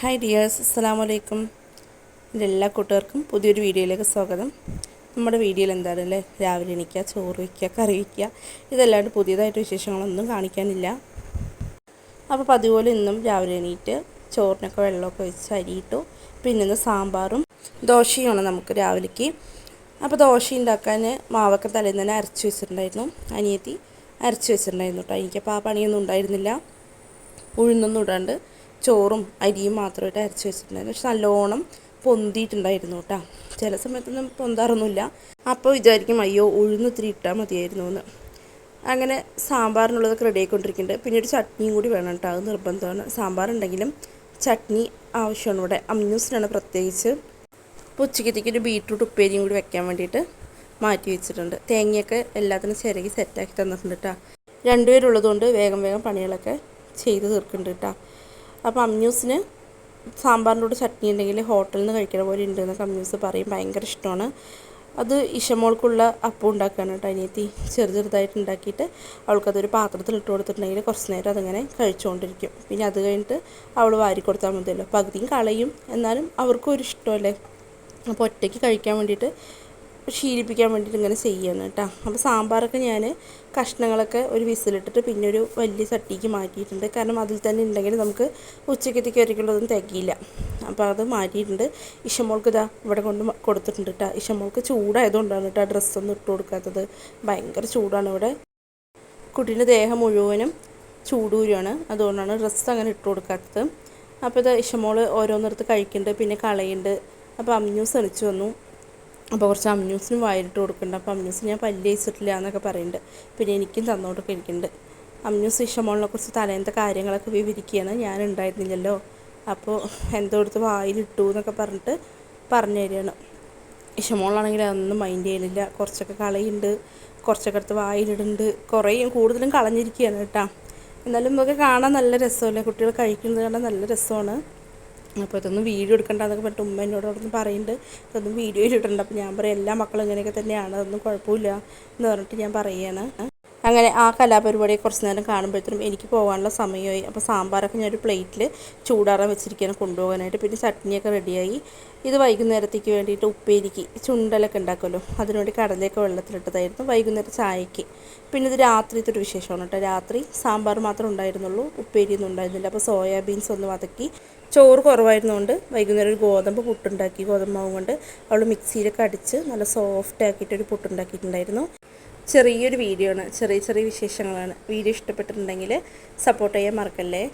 Hi dears അസ്സാം വലൈക്കും എന്റെ എല്ലാ കൂട്ടുകാർക്കും പുതിയൊരു വീഡിയോയിലേക്ക് സ്വാഗതം. നമ്മുടെ വീഡിയോയിൽ എന്താണ് അല്ലേ രാവിലെ എണീക്കുക ചോറ് വയ്ക്കുക കറി വയ്ക്കുക. ഇതല്ലാണ്ട് പുതിയതായിട്ട് വിശേഷങ്ങളൊന്നും കാണിക്കാനില്ല. അപ്പോൾ പതിപോലെ ഇന്നും രാവിലെ എണീറ്റ് ചോറിനൊക്കെ വെള്ളമൊക്കെ ഒഴിച്ച് അരിയിട്ടു പിന്നെ ഇന്ന് സാമ്പാറും ദോശയുമാണ് നമുക്ക് രാവിലേക്ക്. അപ്പോൾ ദോശ ഉണ്ടാക്കാൻ മാവൊക്കെ തലേന്ന് തന്നെ അരച്ച് വെച്ചിട്ടുണ്ടായിരുന്നു. അനിയത്തി അരച്ച് വെച്ചിട്ടുണ്ടായിരുന്നു കേട്ടോ. എനിക്കപ്പോൾ ആ പണിയൊന്നും ഉണ്ടായിരുന്നില്ല. ഉഴുന്നൊന്നും ഇടാണ്ട് ചോറും അരിയും മാത്രമായിട്ട് അരച്ച് വെച്ചിട്ടുണ്ടായിരുന്നു. പക്ഷെ നല്ലോണം പൊന്തിയിട്ടുണ്ടായിരുന്നു കേട്ടോ. ചില സമയത്തൊന്നും പൊന്താറൊന്നുമില്ല. അപ്പോൾ വിചാരിക്കും അയ്യോ ഉഴുന്ന് ഇത്തിരി ഇട്ടാൽ മതിയായിരുന്നു എന്ന് അങ്ങനെ സാമ്പാറിനുള്ളതൊക്കെ റെഡി ആയിക്കൊണ്ടിരിക്കുന്നുണ്ട്. പിന്നെ ഒരു ചട്നിയും കൂടി വേണം കേട്ടോ. അത് നിർബന്ധമാണ്. സാമ്പാറുണ്ടെങ്കിലും ചട്നി ആവശ്യമാണ്. ഇവിടെ അമ്യൂസിനാണ് പ്രത്യേകിച്ച്. അപ്പോൾ ഉച്ചക്കത്തേക്ക് ഒരു ബീട്രൂട്ട് ഉപ്പേരിയും കൂടി വെക്കാൻ വേണ്ടിയിട്ട് മാറ്റി വെച്ചിട്ടുണ്ട്. തേങ്ങയൊക്കെ എല്ലാത്തിനും ചിരകി സെറ്റാക്കി തന്നിട്ടുണ്ട് കേട്ടോ. രണ്ടുപേരുള്ളതുകൊണ്ട് വേഗം വേഗം പണികളൊക്കെ ചെയ്ത് തീർക്കുന്നുണ്ട് കേട്ടോ. അപ്പോൾ അമ്മ്യൂസിന് സാമ്പാറിന്റെ കൂടെ ചട്നി ഉണ്ടെങ്കിൽ ഹോട്ടലിൽ നിന്ന് കഴിക്കണ പോലെ ഉണ്ട് എന്നൊക്കെ അമ്മ്യൂസ് പറയും. ഭയങ്കര ഇഷ്ടമാണ്. അത് ഇഷമോൾക്കുള്ള അപ്പം ഉണ്ടാക്കുകയാണ് കേട്ടോ അനിയത്തി. ചെറു ചെറുതായിട്ട് ഉണ്ടാക്കിയിട്ട് അവൾക്കതൊരു പാത്രത്തിൽ ഇട്ട് കൊടുത്തിട്ടുണ്ടെങ്കിൽ കുറച്ച് നേരം അതങ്ങനെ കഴിച്ചുകൊണ്ടിരിക്കും. പിന്നെ അത് കഴിഞ്ഞിട്ട് അവൾ വാരി കൊടുത്താൽ മതിയല്ലോ. പകുതിയും കളയും. എന്നാലും അവർക്കും ഒരു ഇഷ്ടമല്ലേ? അപ്പോൾ ഒറ്റയ്ക്ക് കഴിക്കാൻ വേണ്ടിയിട്ട് ശീലിപ്പിക്കാൻ വേണ്ടിയിട്ട് ഇങ്ങനെ ചെയ്യാണ് കേട്ടോ. അപ്പോൾ സാമ്പാറൊക്കെ ഞാൻ കഷ്ണങ്ങളൊക്കെ ഒരു വിസിലിട്ടിട്ട് പിന്നെ ഒരു വലിയ ചട്ടിക്ക് മാറ്റിയിട്ടുണ്ട്. കാരണം അതിൽ തന്നെ ഉണ്ടെങ്കിൽ നമുക്ക് ഉച്ചക്കത്തേക്ക് ഒരിക്കലും തികയില്ല. അപ്പോൾ അത് മാറ്റിയിട്ടുണ്ട്. ഇഷമോൾക്ക് ഇതാ ഇവിടെ കൊണ്ട് കൊടുത്തിട്ടുണ്ട് കേട്ടോ. ഇഷമോൾക്ക് ചൂടായതുകൊണ്ടാണ് കേട്ടോ ഡ്രസ്സൊന്നും ഇട്ട് കൊടുക്കാത്തത്. ഭയങ്കര ചൂടാണ് ഇവിടെ. കുട്ടീന്റെ ദേഹം മുഴുവനും ചൂടൂരാണ് അതുകൊണ്ടാണ് ഡ്രസ്സ് അങ്ങനെ ഇട്ട് കൊടുക്കാത്തത്. അപ്പോൾ ഇത് ഇഷമോൾ ഓരോന്നിടത്ത് കഴിക്കുന്നുണ്ട് പിന്നെ കളയുന്നുണ്ട്. അപ്പോൾ അമ്യൂസ് ശ്രമിച്ചു വന്നു. അപ്പോൾ കുറച്ച് അമ്മ്യൂസിന് വായിലിട്ട് കൊടുക്കുന്നുണ്ട്. അപ്പോൾ അമ്മ്യൂസ് ഞാൻ പല്ല് തേച്ചിട്ടില്ല എന്നൊക്കെ പറയുന്നുണ്ട്. പിന്നെ എനിക്കും തന്നോട്ട് ഇരിക്കുന്നുണ്ട്. അമ്മ്യൂസ് ഇഷമോളിനെ കുറിച്ച് തലേന്നത്തെ കാര്യങ്ങളൊക്കെ വിവരിക്കുകയാണ്. ഞാൻ ഉണ്ടായിരുന്നില്ലല്ലോ. അപ്പോൾ എന്തോ എടുത്ത് വായിലിട്ടു എന്നൊക്കെ പറഞ്ഞിട്ട് പറഞ്ഞു തരികയാണ്. ഇഷമോളാണെങ്കിൽ അതൊന്നും മൈൻഡ് ചെയ്യലില്ല കുറച്ചൊക്കെ കളയുണ്ട് കുറച്ചൊക്കെ എടുത്ത് വായിലിടുന്നുണ്ട്. കുറേ കൂടുതലും കളഞ്ഞിരിക്കുകയാണ് കേട്ടോ. എന്നാലും നമുക്ക് കാണാൻ നല്ല രസമല്ലേ? കുട്ടികൾ കഴിക്കുന്നത് കാണാൻ നല്ല രസമാണ്. അപ്പോൾ ഇതൊന്നും വീഡിയോ എടുക്കണ്ടെന്നൊക്കെ പറഞ്ഞിട്ട് ഉമ്മ എന്നോട് അവിടെ പറയുന്നുണ്ട്. ഇതൊന്നും വീഡിയോയിൽ ഇടണ്ട അപ്പോൾ ഞാൻ പറയും എല്ലാ മക്കളും ഇങ്ങനെയൊക്കെ തന്നെയാണ്. അതൊന്നും കുഴപ്പമില്ല എന്ന് പറഞ്ഞിട്ട് ഞാൻ പറയുകയാണ്. അങ്ങനെ ആ കലാപരിപാടി കുറച്ച് നേരം കാണുമ്പോഴത്തേനും എനിക്ക് പോകാനുള്ള സമയമായി. അപ്പോൾ സാമ്പാറൊക്കെ ഞാൻ ഒരു പ്ലേറ്റിൽ ചൂടാറാൻ വെച്ചിരിക്കുകയാണ് കൊണ്ടുപോകാനായിട്ട്. പിന്നെ ചട്നിയൊക്കെ റെഡിയായി. ഇത് വൈകുന്നേരത്തേക്ക് വേണ്ടിയിട്ട് ഉപ്പേരിക്ക് ചുണ്ടലൊക്കെ ഉണ്ടാക്കുമല്ലോ. അതിനുവേണ്ടി കടലയൊക്കെ വെള്ളത്തിലിട്ടതായിരുന്നു വൈകുന്നേരം ചായക്ക് പിന്നെ ഇത് രാത്രിത്തെ ഒരു വിശേഷമാണ് കേട്ടോ. രാത്രി സാമ്പാർ മാത്രം ഉണ്ടായിരുന്നുള്ളൂ ഉപ്പേരിയൊന്നും ഉണ്ടായിരുന്നില്ല. അപ്പോൾ സോയാബീൻസ് ഒന്ന് വതക്കി. ചോറ് കുറവായിരുന്നുകൊണ്ട് വൈകുന്നേരം ഒരു ഗോതമ്പ് പുട്ടുണ്ടാക്കി ഗോതമ്പ് മാവ് കൊണ്ട് അവൾ മിക്സിയിലൊക്കെ അടിച്ച് നല്ല സോഫ്റ്റ് ആക്കിയിട്ടൊരു പുട്ടുണ്ടാക്കിയിട്ടുണ്ടായിരുന്നു. ചെറിയൊരു വീഡിയോ ആണ്. ചെറിയ ചെറിയ വിശേഷങ്ങളാണ്. വീഡിയോ ഇഷ്ടപ്പെട്ടിട്ടുണ്ടെങ്കിൽ സപ്പോർട്ട് ചെയ്യാൻ മറക്കല്ലേ?